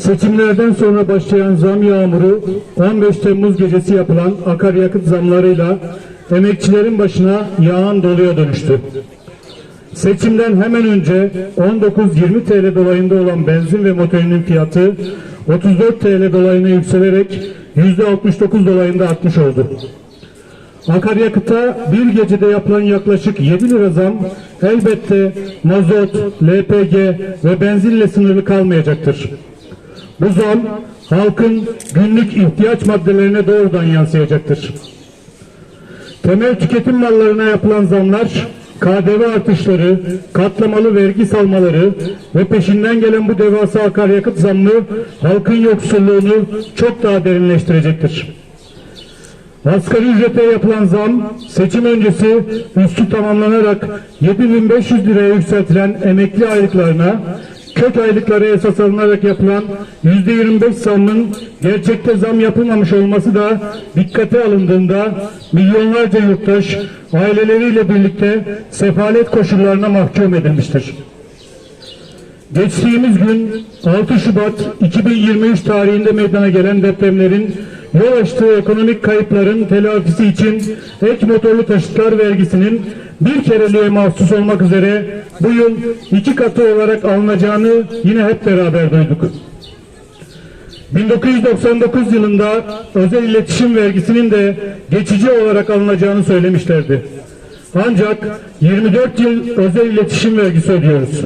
Seçimlerden sonra başlayan zam yağmuru 15 Temmuz gecesi yapılan akaryakıt zamlarıyla emekçilerin başına yağan doluya dönüştü. Seçimden hemen önce 19-20 TL dolayında olan benzin ve motorinin fiyatı 34 TL dolayına yükselerek %69 dolayında artmış oldu. Akaryakıta bir gecede yapılan yaklaşık 7 lira zam elbette mazot, LPG ve benzinle sınırlı kalmayacaktır. Bu zam halkın günlük ihtiyaç maddelerine doğrudan yansıyacaktır. Temel tüketim mallarına yapılan zamlar, KDV artışları, katlamalı vergi salmaları ve peşinden gelen bu devasa akaryakıt zammı halkın yoksulluğunu çok daha derinleştirecektir. Asgari ücrete yapılan zam seçim öncesi üstü tamamlanarak 7500 liraya yükseltilen emekli aylıklarına kök aylıklara esas alınarak yapılan %25 zammın gerçekte zam yapılmamış olması da dikkate alındığında milyonlarca yurttaş aileleriyle birlikte sefalet koşullarına mahkum edilmiştir. Geçtiğimiz gün 6 Şubat 2023 tarihinde meydana gelen depremlerin yol açtığı ekonomik kayıpların telafisi için ek motorlu taşıtlar vergisinin bir kereliğe mahsus olmak üzere bu yıl iki katı olarak alınacağını yine hep beraber duyduk. 1999 yılında özel iletişim vergisinin de geçici olarak alınacağını söylemişlerdi. Ancak 24 yıl özel iletişim vergisi ödüyoruz.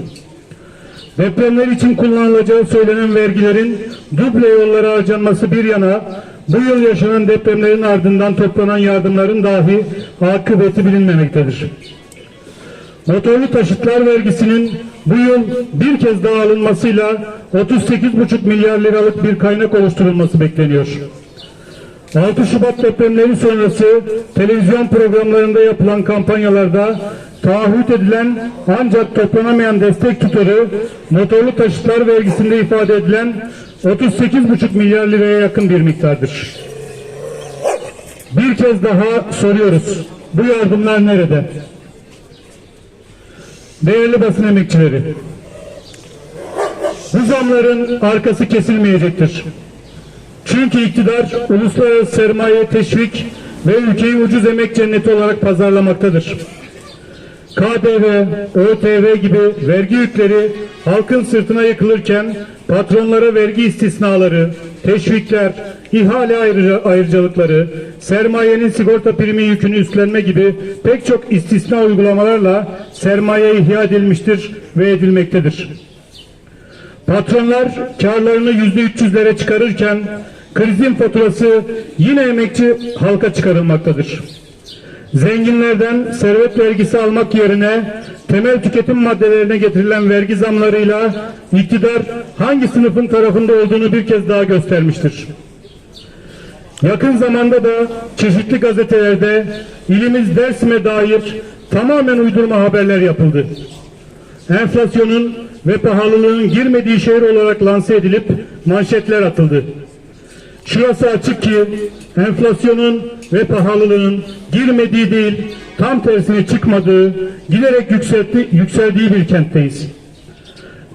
Depremler için kullanılacağı söylenen vergilerin duble yollara harcanması bir yana bu yıl yaşanan depremlerin ardından toplanan yardımların dahi akıbeti bilinmemektedir. Motorlu taşıtlar vergisinin bu yıl bir kez daha alınmasıyla 38,5 milyar liralık bir kaynak oluşturulması bekleniyor. 6 Şubat depremleri sonrası televizyon programlarında yapılan kampanyalarda taahhüt edilen ancak toplanamayan destek tutarı motorlu taşıtlar vergisinde ifade edilen 38,5 milyar liraya yakın bir miktardır. Bir kez daha soruyoruz. Bu yardımlar nerede? Değerli basın emekçileri, bu zamların arkası kesilmeyecektir. Çünkü iktidar uluslararası sermaye teşvik ve ülkeyi ucuz emek cenneti olarak pazarlamaktadır. KDV, ÖTV gibi vergi yükleri halkın sırtına yıkılırken patronlara vergi istisnaları, teşvikler, ihale ayrı- ayrıcalıkları, sermayenin sigorta primi yükünü üstlenme gibi pek çok istisna uygulamalarla sermaye ihya edilmiştir ve edilmektedir. Patronlar karlarını yüzde 300'lere çıkarırken krizin faturası yine emekçi halka çıkarılmaktadır. Zenginlerden servet vergisi almak yerine temel tüketim maddelerine getirilen vergi zamlarıyla iktidar hangi sınıfın tarafında olduğunu bir kez daha göstermiştir. Yakın zamanda da çeşitli gazetelerde ilimiz Dersim'e dair tamamen uydurma haberler yapıldı. Enflasyonun ve pahalılığın girmediği şehir olarak lanse edilip manşetler atıldı. Şurası açık ki enflasyonun ve pahalılığın girmediği değil, tam tersine çıkmadığı, giderek yükseltti, yükseldiği bir kentteyiz.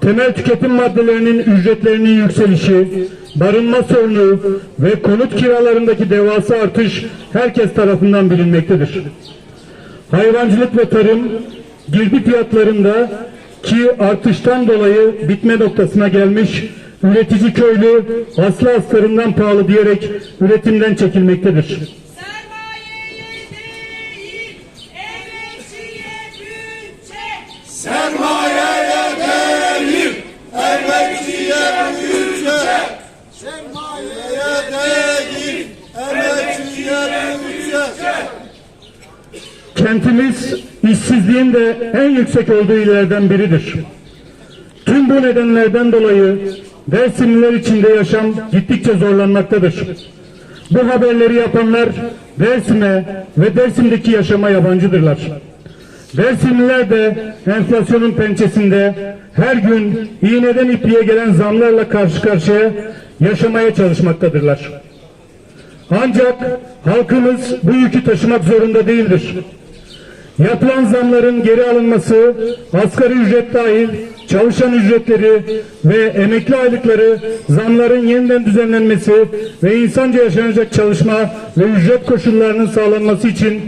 Temel tüketim maddelerinin ücretlerinin yükselişi, barınma sorunu ve konut kiralarındaki devasa artış herkes tarafından bilinmektedir. Hayvancılık ve tarım girdi fiyatlarında ki artıştan dolayı bitme noktasına gelmiş üretici köylü aslı astarından pahalı diyerek üretimden çekilmektedir. Kentimiz işsizliğin de en yüksek olduğu illerden biridir. Tüm bu nedenlerden dolayı Dersimliler içinde yaşam gittikçe zorlanmaktadır. Bu haberleri yapanlar Dersim'e ve Dersim'deki yaşama yabancıdırlar. Dersimliler de enflasyonun pençesinde her gün iğneden ipliğe gelen zamlarla karşı karşıya yaşamaya çalışmaktadırlar. Ancak halkımız bu yükü taşımak zorunda değildir. Yapılan zamların geri alınması, asgari ücret dahil çalışan ücretleri ve emekli aylıkları zamların yeniden düzenlenmesi ve insanca yaşanacak çalışma ve ücret koşullarının sağlanması için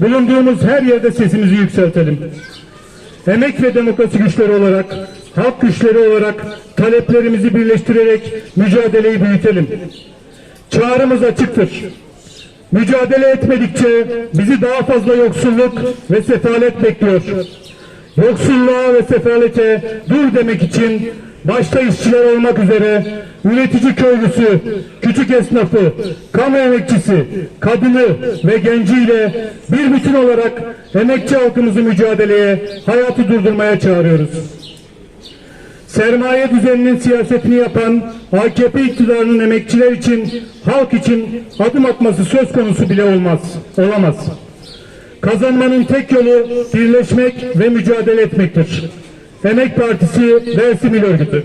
bulunduğumuz her yerde sesimizi yükseltelim. Emek ve demokrasi güçleri olarak, halk güçleri olarak taleplerimizi birleştirerek mücadeleyi büyütelim. Çağrımız açıktır. Mücadele etmedikçe bizi daha fazla yoksulluk ve sefalet bekliyor. Yoksulluğa ve sefalete dur demek için başta işçiler olmak üzere üretici köylüsü, küçük esnafı, kamu emekçisi, kadını ve genciyle bir bütün olarak emekçi halkımızı mücadeleye, hayatı durdurmaya çağırıyoruz. Sermaye düzeninin siyasetini yapan AKP iktidarının emekçiler için, halk için adım atması söz konusu bile olmaz, olamaz. Kazanmanın tek yolu birleşmek ve mücadele etmektir. Emek Partisi Dersim İl Örgütü.